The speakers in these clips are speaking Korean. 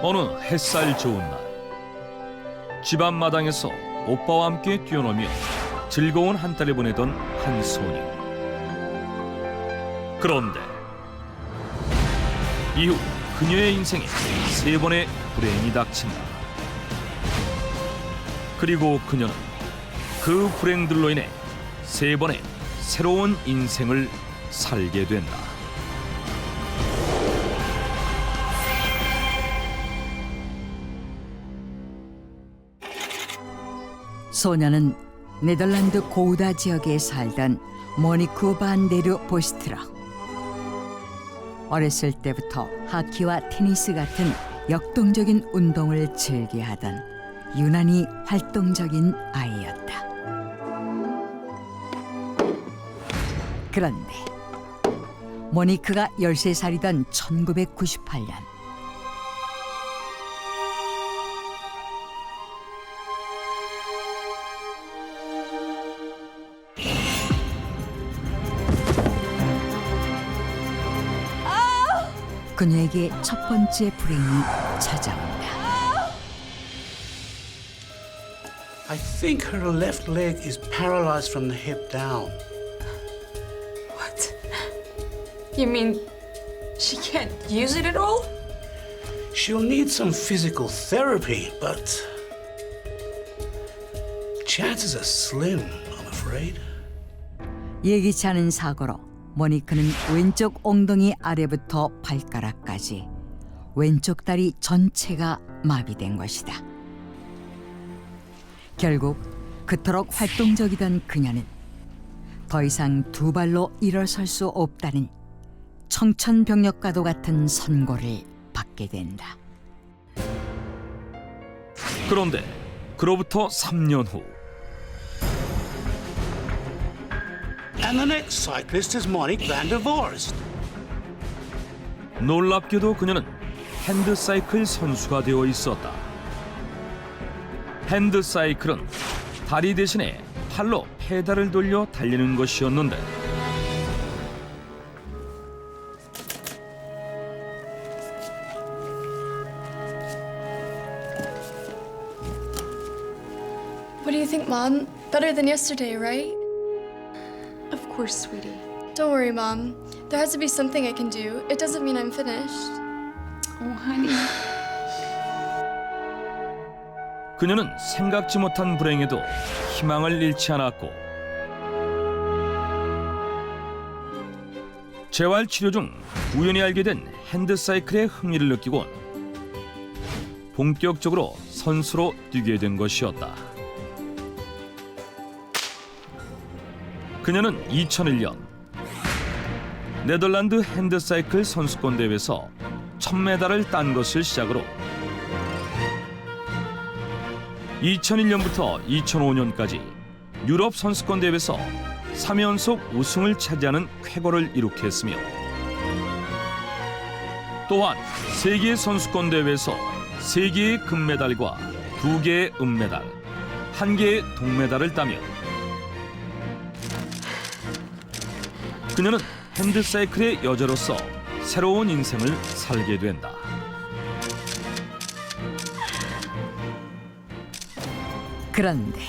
어느 햇살 좋은 날. 집안 마당에서 오빠와 함께 뛰어놀며 즐거운 한달을 보내던 한 소녀. 그런데 이후 그녀의 인생에 세 번의 불행이 닥친다. 그리고 그녀는 그 불행들로 인해 세 번의 새로운 인생을 살게 된다 소녀는 네덜란드 고우다 지역에 살던 모니쿠 반데르 보스트라. 어렸을 때부터 하키와 테니스 같은 역동적인 운동을 즐겨하던 유난히 활동적인 아이였다. 그런데 모니크가 13살이던 1998년 그녀에게 첫 번째 불행이 찾아온다. I think her left leg is paralyzed from the hip down. What? You mean she can't use it at all? She'll need some physical therapy, but chances are slim, I'm afraid. 예기치 않은 사고로 모니크는 왼쪽 엉덩이 아래부터 발가락까지 왼쪽 다리 전체가 마비된 것이다. 결국 그토록 활동적이던 그녀는 더 이상 두 발로 일어설 수 없다는 청천벽력과도 같은 선고를 받게 된다. 그런데 그로부터 3년 후 And the next cyclist is Monique van der Vorst. 놀랍게도 그녀는 핸드사이클 선수가 되어 있었다. 핸드사이클은 다리 대신에 팔로 페달을 돌려 달리는 것이었는데 What do you think, Mom? Better than yesterday, right? Course, sweetie. Don't worry, Mom. There has to be something I can do. It doesn't mean I'm finished. Oh, honey. 그녀는 생각지 못한 불행에도 희망을 잃지 않았고 재활 치료 중 우연히 알게 된 핸드사이클에 흥미를 느끼곤 본격적으로 선수로 뛰게 된 것이었다. 그녀는 2001년 네덜란드 핸드사이클 선수권 대회에서 첫 메달을 딴 것을 시작으로 2001년부터 2005년까지 유럽 선수권 대회에서 3연속 우승을 차지하는 쾌거를 이룩했으며 또한 세계 선수권 대회에서 3개의 금메달과 2개의 은메달, 1개의 동메달을 따며 그녀는 핸드사이클의 여자로서 새로운 인생을 살게 된다. 그런데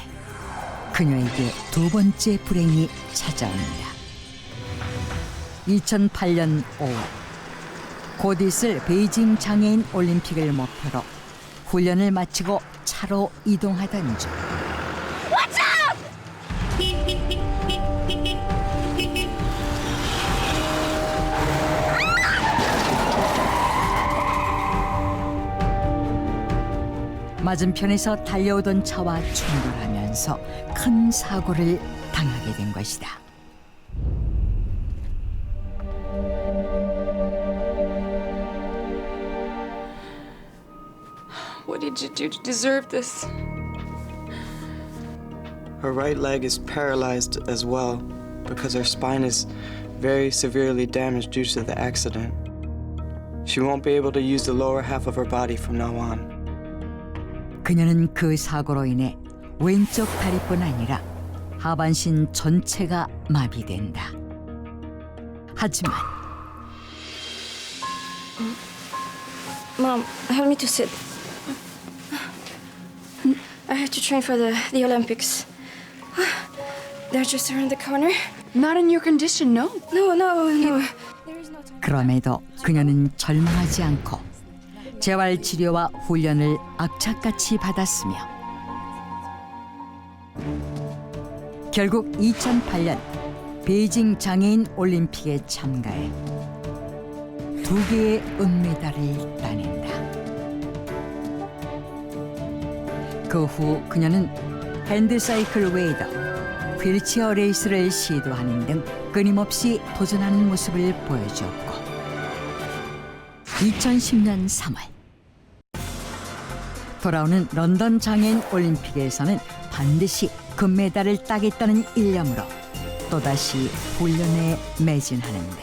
그녀에게 두 번째 불행이 찾아옵니다. 2008년 5월 곧 있을 베이징 장애인 올림픽을 목표로 훈련을 마치고 차로 이동하던 중 맞은편에서 달려오던 차와 충돌하면서 큰 사고를 당하게 된 것이다. What did you do to deserve this? Her right leg is paralyzed as well because her spine is very severely damaged due to the accident. She won't be able to use the lower half of her body from now on. 그녀는 그 사고로 인해 왼쪽 다리뿐 아니라 하반신 전체가 마비된다. 하지만 Mom, help me to sit. I have to train for the, the Olympics. They're just around the corner. Not in your condition, no. No, no, no. 그럼에도 그녀는 절망하지 않고 재활 치료와 훈련을 악착같이 받았으며 결국 2008년 베이징 장애인 올림픽에 참가해 두 개의 은메달을 따낸다. 그 후 그녀는 핸드사이클 외에도 휠체어 레이스를 시도하는 등 끊임없이 도전하는 모습을 보여주었고 2010년 3월. 돌아오는 런던 장애인 올림픽에서는 반드시 금메달을 따겠다는 일념으로 또다시 훈련에 매진하는데.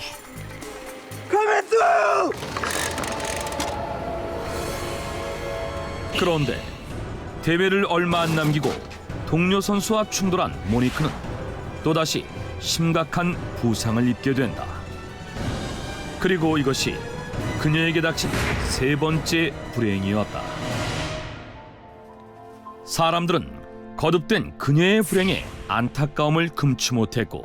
그런데 대회를 얼마 안 남기고 동료 선수와 충돌한 모니크는 또다시 심각한 부상을 입게 된다. 그리고 이것이 그녀에게 닥친 세 번째 불행이었다. 사람들은 거듭된 그녀의 불행에 안타까움을 금치 못했고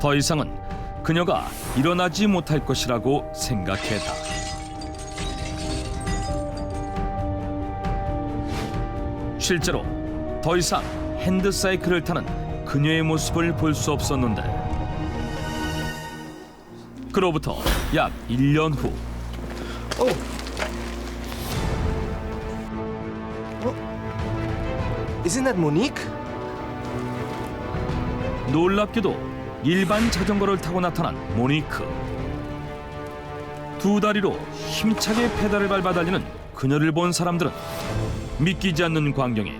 더 이상은 그녀가 일어나지 못할 것이라고 생각했다. 실제로 더 이상 핸드사이클을 타는 그녀의 모습을 볼 수 없었는데 그로부터 약 1년 후 Isn't that Monique? 놀랍게도 일반 자전거를 타고 나타난 모니크 두 다리로 힘차게 페달을 밟아 달리는 그녀를 본 사람들은 믿기지 않는 광경에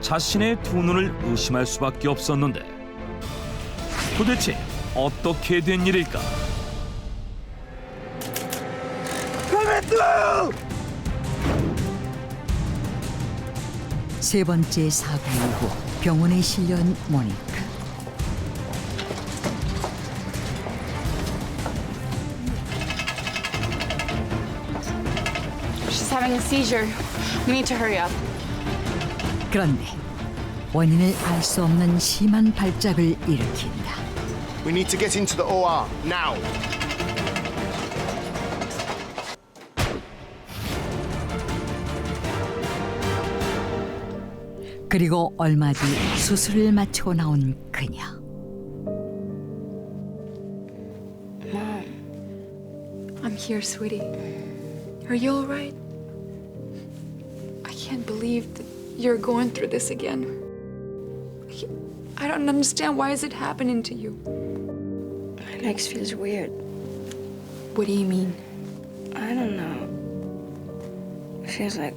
자신의 두 눈을 의심할 수밖에 없었는데 도대체 어떻게 된 일일까? 세 번째 사고 이후 병원에 실려온 모니크 She's having a seizure. We need to hurry up. 그런데 원인을 알 수 없는 심한 발작을 일으킨다. We need to get into the OR now. 그리고 얼마 뒤 수술을 마치고 나온 그녀. I'm here, sweetie. Are you all right? I can't believe that you're going through this again. I can't- I don't understand why is it happening to you. My legs feels weird. What do you mean? I don't know. It feels like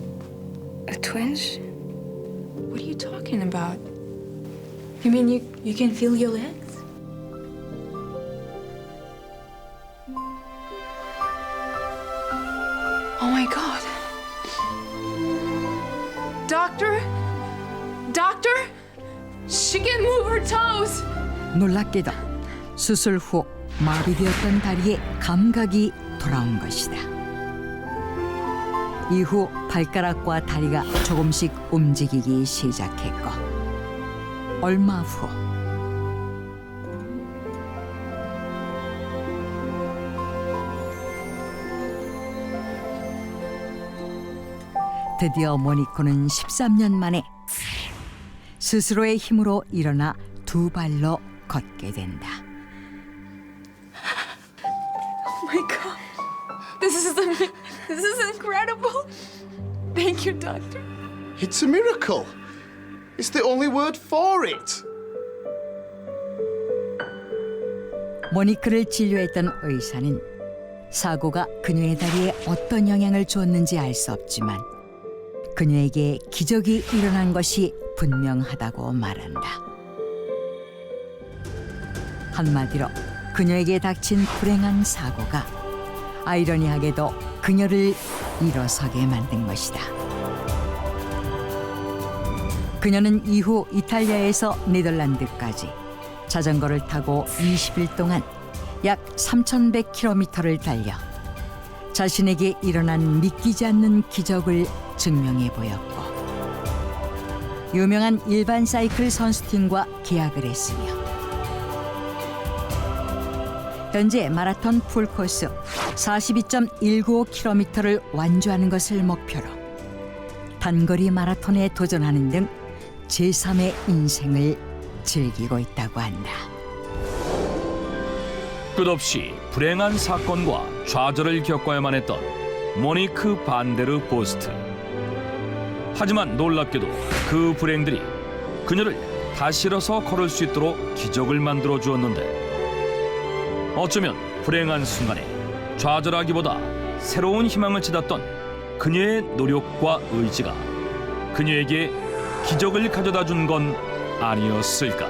a twinge. What are you talking about? You mean you you can feel your legs? Oh my god. Doctor? Doctor? She can move her toes. 놀랍게도 수술 후 마비되었던 다리에 감각이 돌아온 것이다. 이후 발가락과 다리가 조금씩 움직이기 시작했고 얼마 후 드디어 모니코는 13년 만에 스스로의 힘으로 일어나 두 발로 걷게 된다. This is this is incredible. Thank you, doctor. It's a miracle. It's the only word for it. 모니크를 진료했던 의사는 사고가 그녀의 다리에 어떤 영향을 주었는지 알 수 없지만 그녀에게 기적이 일어난 것이 분명하다고 말한다. 한마디로 그녀에게 닥친 불행한 사고가 아이러니하게도 그녀를 일어서게 만든 것이다. 그녀는 이후 이탈리아에서 네덜란드까지 자전거를 타고 20일 동안 약 3,100km를 달려 자신에게 일어난 믿기지 않는 기적을 증명해 보였고 유명한 일반 사이클 선수팀과 계약을 했으며 현재 마라톤 풀코스 42.195km를 완주하는 것을 목표로 단거리 마라톤에 도전하는 등 제3의 인생을 즐기고 있다고 한다. 끝없이 불행한 사건과 좌절을 겪어야만 했던 모니크 반데르 보스트. 하지만 놀랍게도 그 불행들이 그녀를 다시 일어서 걸을 수 있도록 기적을 만들어 주었는데 어쩌면 불행한 순간에 좌절하기보다 새로운 희망을 찾았던 그녀의 노력과 의지가 그녀에게 기적을 가져다 준 건 아니었을까?